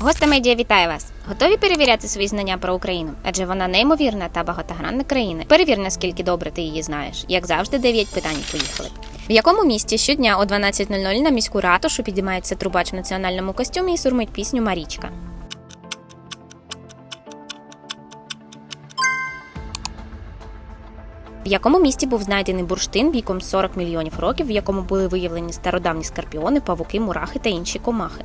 Госта медіа вітає вас! Готові перевіряти свої знання про Україну? Адже вона неймовірна та багатогранна країна. Перевір, наскільки добре ти її знаєш. Як завжди, 9 питань. Поїхали. В якому місті щодня о 12.00 на міську ратушу підіймається трубач в національному костюмі і сурмить пісню Марічка? В якому місті був знайдений бурштин віком 40 мільйонів років, в якому були виявлені стародавні скорпіони, павуки, мурахи та інші комахи?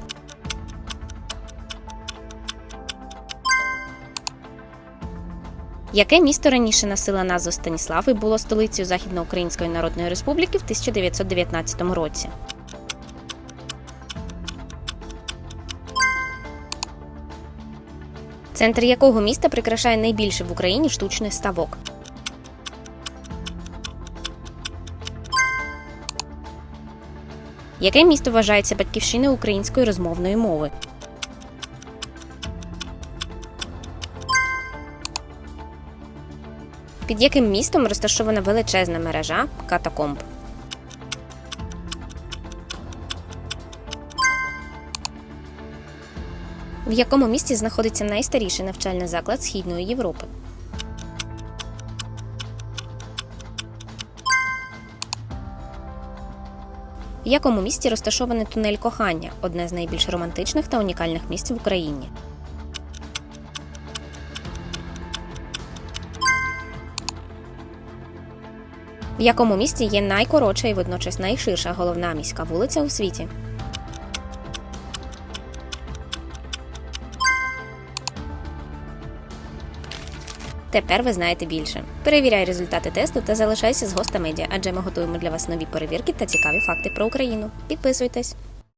Яке місто раніше носило назву Станіслав і було столицею Західноукраїнської Народної Республіки в 1919 році? Центр якого міста прикрашає найбільший в Україні штучний ставок? Яке місто вважається батьківщиною української розмовної мови? Під яким містом розташована величезна мережа катакомб? В якому місті знаходиться найстаріший навчальний заклад Східної Європи? В якому місті розташований тунель кохання одне з найбільш романтичних та унікальних місць в Україні? В якому місті є найкоротша і водночас найширша головна міська вулиця у світі? Тепер ви знаєте більше. Перевіряй результати тесту та залишайся з госта медіа, адже ми готуємо для вас нові перевірки та цікаві факти про Україну. Підписуйтесь!